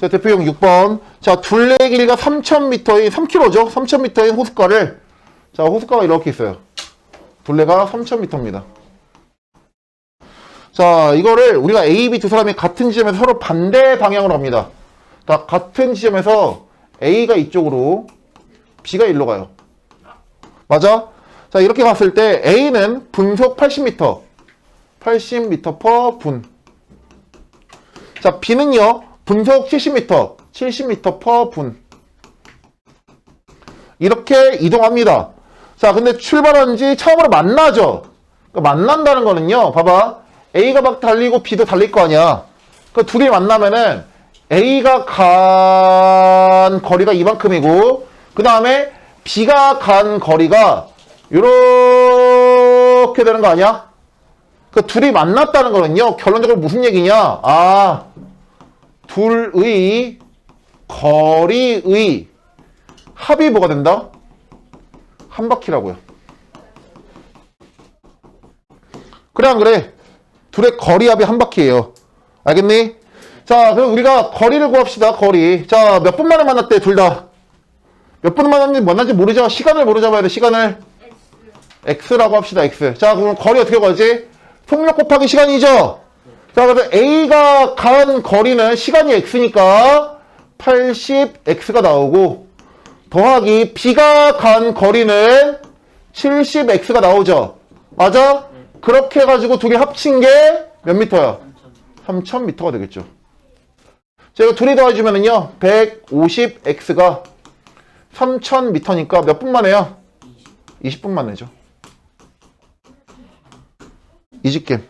자, 대표형 6번. 자, 둘레 길이가 3,000m인, 3km죠? 3,000m인 호숫가를, 자, 호숫가가 이렇게 있어요. 둘레가 3,000m입니다. 자, 이거를 우리가 A, B 두 사람이 같은 지점에서 서로 반대 방향으로 갑니다. 다 같은 지점에서 A가 이쪽으로, B가 일로 가요. 맞아? 자, 이렇게 갔을 때 A는 분속 80m. 80m per 분. 자, B는요, 분속 70m. 70m per 분. 이렇게 이동합니다. 자, 근데 출발한 지 처음으로 만나죠? 그러니까 만난다는 거는요, 봐봐. A가 막 달리고 B도 달릴 거 아니야. 그 둘이 만나면은 A가 간 거리가 이만큼이고, 그 다음에 B가 간 거리가 이렇게 되는 거 아니야? 그 둘이 만났다는 거는요, 결론적으로 무슨 얘기냐? 아, 둘의 거리의 합이 뭐가 된다? 한 바퀴라고요. 그래 안 그래? 둘의 거리 합이 한 바퀴예요. 알겠니? 자, 그럼 우리가 거리를 구합시다. 거리. 자, 몇 분 만에 만났대 둘 다. 몇 분 만났는지 만난지 모르죠. 시간을 모르 잡아야 돼. 시간을. x라고 합시다. x. 자, 그럼 거리 어떻게 구하지? 속력 곱하기 시간이죠. 자, 그래서 a가 간 거리는 시간이 x니까 80x가 나오고 더하기 b가 간 거리는 70x가 나오죠. 맞아? 그렇게 해가지고 둘이 합친 게 몇 미터야? 3000미터가 되겠죠. 자, 이거 둘이 더해주면은요, 150x가 3000미터니까 몇 분만 해요? 20분만 내죠. 이집겜.